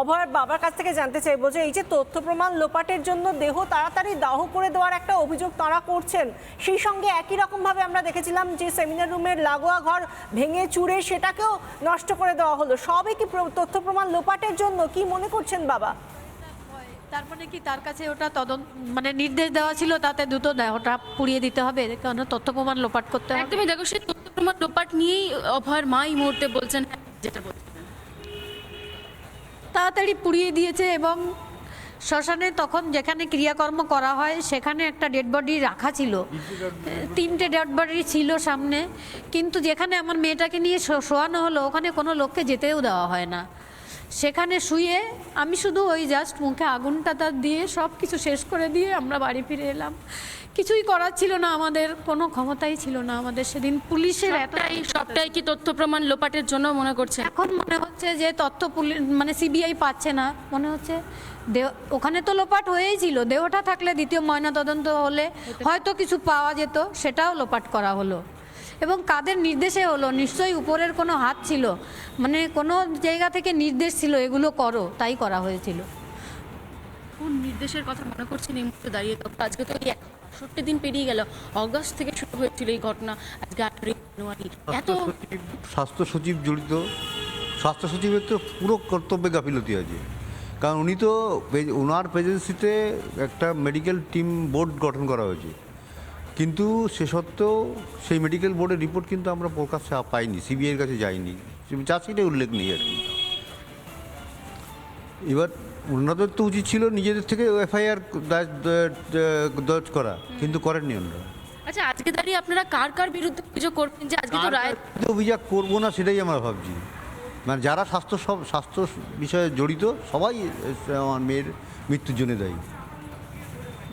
অভয়ের বাবার কাছ থেকে জানতে চাইব যে এই যে তথ্য প্রমাণ লোপাটের জন্য দেহ তাড়াতাড়ি দাহ করে দেওয়ার একটা অভিযোগ তারা করছেন সেই সঙ্গে একই রকমভাবে আমরা দেখেছিলাম যে সেমিনার রুমের লাগোয়া ঘর ভেঙে চুরে সেটাকেও নষ্ট করে দেওয়া হলো। সবই কি প্র- তথ্য প্রমাণ লোপাটের জন্য? কি মনে করছেন বাবা? তারপরে কি তার কাছে ওটা তদন্ত মানে নির্দেশ দেওয়া ছিল তাতে দ্রুত ওটা পুড়িয়ে দিতে হবে কারণ তথ্য প্রমাণ লোপাট করতে হবে। একদমই দেখো সেই তথ্য প্রমাণ লোপাট নিয়েই অভয়ের মা এই মুহূর্তে বলছেন হ্যাঁ, যেটা তাড়াতাড়ি পুড়িয়ে দিয়েছে এবং শ্মশানে তখন যেখানে ক্রিয়াকর্ম করা হয়, সেখানে একটা ডেড বডি রাখা ছিল। তিনটে ডেড বডি ছিল সামনে। কিন্তু যেখানে আমার মেয়েটাকে নিয়ে শোয়ানো হলো, ওখানে কোনো লোককে যেতেও দেওয়া হয় না। সেখানে শুয়ে আমি শুধু ওই জাস্ট মুখে আগুনটা তার দিয়ে সব কিছু শেষ করে দিয়ে আমরা বাড়ি ফিরে এলাম। কিছুই করার ছিল না আমাদের কোনো ক্ষমতাই ছিল না আমাদের সেদিন পুলিশের এত সবটাই সবটাই কি তথ্য প্রমাণ লোপাটের জন্য মনে করছে এখন মনে হচ্ছে যে তথ্য পুলিশ মানে সিবিআই পাচ্ছে না। মনে হচ্ছে দেহ ওখানে তো লোপাট হয়েই ছিল। দেহটা থাকলে দ্বিতীয় ময়নাতদন্ত হলে হয়তো কিছু পাওয়া যেত সেটাও লোপাট করা হলো। এবং কাদের নির্দেশে হলো? নিশ্চয়ই উপরের কোনো হাত ছিল। মানে কোনো জায়গা থেকে নির্দেশ ছিল এগুলো করো তাই করা হয়েছিল। কোন নির্দেশের কথা মনে করছেন এই মুহূর্তে দাঁড়িয়ে? আজকে তো এই একষট্টি দিন পেরিয়ে গেল। অগস্ট থেকে শুরু হয়েছিল এই ঘটনা। আজকে আঠারোই জানুয়ারি। এত স্বাস্থ্য সচিব জড়িত। স্বাস্থ্য সচিবের তো পুরো কর্তব্যে গাফিলতি আছে। কারণ উনি তো ওনার প্রেজেন্সিতে একটা মেডিকেল টিম বোর্ড গঠন করা হয়েছে। কিন্তু সে সত্ত্বেও সেই মেডিকেল বোর্ডের রিপোর্ট কিন্তু আমরা প্রকাশ্যে পাইনি সিবিআইয়ের কাছে যাইনি। চাষিটা উল্লেখ নেই আর কি এবার ওনাদের তো উচিত ছিল নিজেদের থেকে এফআইআর দর্জ করা কিন্তু করেননি ওনারা। আচ্ছা আজকে দাঁড়িয়ে আপনারা কার কার বিরুদ্ধে অভিযোগ করবেন যে আজকে তো রায় অভিযোগ করব না সেটাই আমরা ভাবছি। মানে যারা স্বাস্থ্য সব স্বাস্থ্য বিষয়ে জড়িত সবাই আমার মেয়ের মৃত্যুর জন্য দায়ী।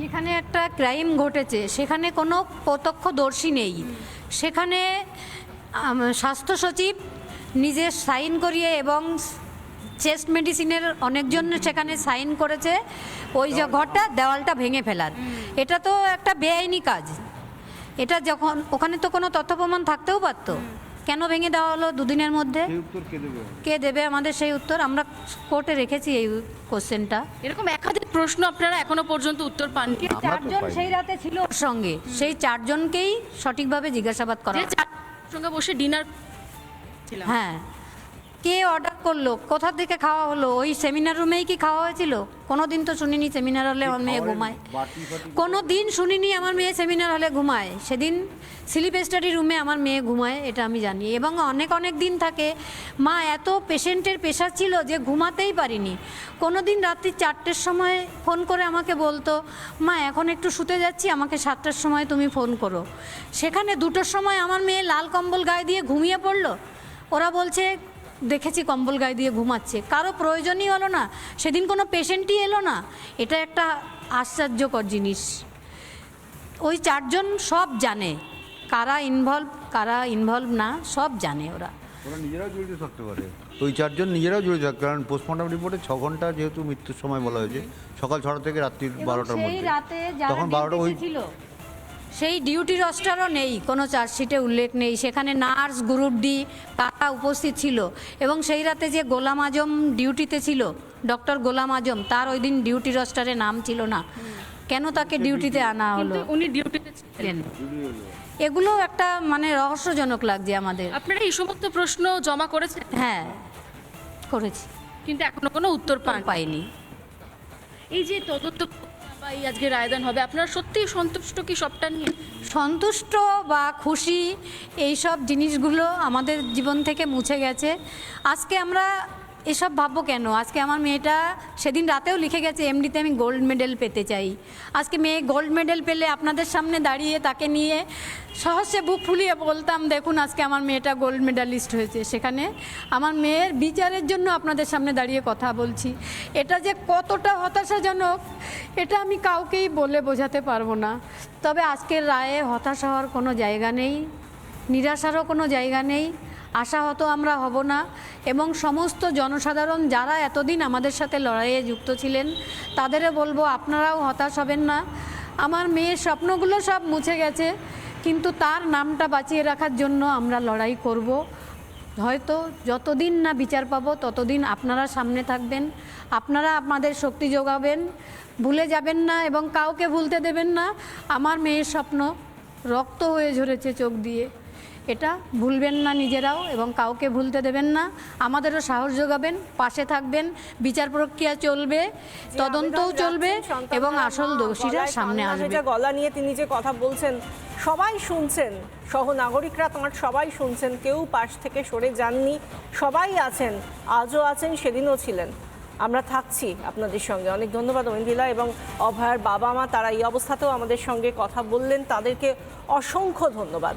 যেখানে একটা ক্রাইম ঘটেছে সেখানে কোনো প্রত্যক্ষদর্শী নেই। সেখানে স্বাস্থ্য সচিব নিজে সাইন করিয়ে এবং চেস্ট মেডিসিনের অনেকজন সেখানে সাইন করেছে ওই যে ঘরটা দেওয়ালটা ভেঙে ফেলার। এটা তো একটা বেআইনি কাজ। এটা যখন ওখানে তো কোনো তথ্য প্রমাণ থাকতেও পারতো। কেন ভেঙে দেওয়া হলো দুদিনের মধ্যে? কে দেবে? আমাদের সেই উত্তর? আমরা কোর্টে রেখেছি এই কোশ্চেনটা। এরকম একাধিক প্রশ্ন আপনারা এখনও পর্যন্ত উত্তর পান চারজন সেই রাতে ছিল ওর সঙ্গে সেই চারজনকেই সঠিকভাবে জিজ্ঞাসাবাদ করা চার সঙ্গে বসে ডিনার হ্যাঁ। কে অর্ডার করল? কোথা থেকে খাওয়া হলো? ওই সেমিনার রুমেই কি খাওয়া হয়েছিল? কোনো দিন তো শুনিনি সেমিনার হলে আমার মেয়ে ঘুমায়। কোনো দিন শুনিনি আমার মেয়ে সেমিনার হলে ঘুমায়। সেদিন স্লিপ স্টাডি রুমে আমার মেয়ে ঘুমায় এটা আমি জানি। এবং অনেক অনেক দিন থাকে মা এত পেশেন্টের পেশা ছিল যে ঘুমাতেই পারিনি। কোনো দিন রাত্রি চারটের সময় ফোন করে আমাকে বলতো মা এখন একটু শুতে যাচ্ছি আমাকে সাতটার সময় তুমি ফোন করো। সেখানে দুটোর সময় আমার মেয়ে লাল কম্বল গায়ে দিয়ে ঘুমিয়ে পড়ল। ওরা বলছে দেখেছি কম্বল গায়ে দিয়ে ঘুমাচ্ছে। কারও প্রয়োজনই হলো না। সেদিন কোনো পেশেন্টই এলো না। এটা একটা আশ্চর্যকর জিনিস। ওই চারজন সব জানে। কারা ইনভলভ কারা ইনভলভ না সব জানে ওরা। ওরা নিজেরাও জড়িত থাকতে পারে। ওই চারজন নিজেরাও জড়িত থাকে কারণ পোস্টমর্টম রিপোর্টে ছ ঘণ্টা যেহেতু মৃত্যুর সময় বলা হয়েছে সকাল ছটা থেকে রাত্রি বারোটার সেই মধ্যে। রাতে তখন বারোটা ওই ছিল সেই ডিউটি রস্টারও নেই কোনো চার্জশিটে উল্লেখ নেই। সেখানে নার্স গ্রুপ ডি তারা উপস্থিত ছিল এবং সেই রাতে যে গোলাম আজম ডিউটিতে ছিল ডক্টর গোলাম আজম তার ওই দিন ডিউটি রস্টারে নাম ছিল না। কেন তাকে ডিউটিতে আনা হলো? উনি ডিউটিতে ছিলেন। এগুলো একটা মানে রহস্যজনক লাগছে আমাদের। আপনারা এই সমস্ত প্রশ্ন জমা করেছেন? হ্যাঁ করেছি। কিন্তু এখনও কোনো উত্তর পান পাইনি। এই যে তদন্ত এই আজকে রায়দান হবে। আপনারা সত্যি সন্তুষ্ট কি সবটা নিয়ে? সন্তুষ্ট বা খুশি এই সব জিনিসগুলো আমাদের জীবন থেকে মুছে গেছে। আজকে আমরা এসব ভাববো কেন? আজকে আমার মেয়েটা সেদিন রাতেও লিখে গেছে, এমনিতে আমি গোল্ড মেডেল পেতে চাই। আজকে মেয়ে গোল্ড মেডেল পেলে আপনাদের সামনে দাঁড়িয়ে তাকে নিয়ে সহজে বুক ফুলিয়ে বলতাম, দেখুন, আজকে আমার মেয়েটা গোল্ড মেডালিস্ট হয়েছে। সেখানে আমার মেয়ের বিচারের জন্য আপনাদের সামনে দাঁড়িয়ে কথা বলছি। এটা যে কতটা হতাশাজনক, এটা আমি কাউকেই বলে বোঝাতে পারব না। তবে আজকের রায়ে হতাশ হওয়ার কোনো জায়গা নেই, নিরাশারও কোনো জায়গা নেই। আশাহত আমরা হব না এবং সমস্ত জনসাধারণ যারা এতদিন আমাদের সাথে লড়াইয়ে যুক্ত ছিলেন, তাদেরও বলব আপনারাও হতাশ হবেন না। আমার মেয়ের স্বপ্নগুলো সব মুছে গেছে, কিন্তু তার নামটা বাঁচিয়ে রাখার জন্য আমরা লড়াই করব। হয়তো যতদিন না বিচার পাবো, ততদিন আপনারা সামনে থাকবেন, আপনারা আমাদের শক্তি যোগাবেন, ভুলে যাবেন না এবং কাউকে ভুলতে দেবেন না। আমার মেয়ের স্বপ্ন রক্ত হয়ে ঝরেছে চোখ দিয়ে। এটা ভুলবেন না নিজেরাও এবং কাউকে ভুলতে দেবেন না। আমাদেরও সাহস যোগাবেন পাশে থাকবেন বিচার প্রক্রিয়া চলবে তদন্তও চলবে এবং আসল দোষীরা সামনে আসবে। গলা নিয়ে তিনি যে কথা বলছেন সবাই শুনছেন সহ নাগরিকরা তোমার সবাই শুনছেন কেউ পাশ থেকে সরে যাননি সবাই আছেন আজও আছেন সেদিনও ছিলেন। আমরা থাকছি আপনাদের সঙ্গে। অনেক ধন্যবাদ ঐন্দিলা এবং অভয়ার বাবা মা তারা এই অবস্থাতেও আমাদের সঙ্গে কথা বললেন। তাদেরকে অসংখ্য ধন্যবাদ।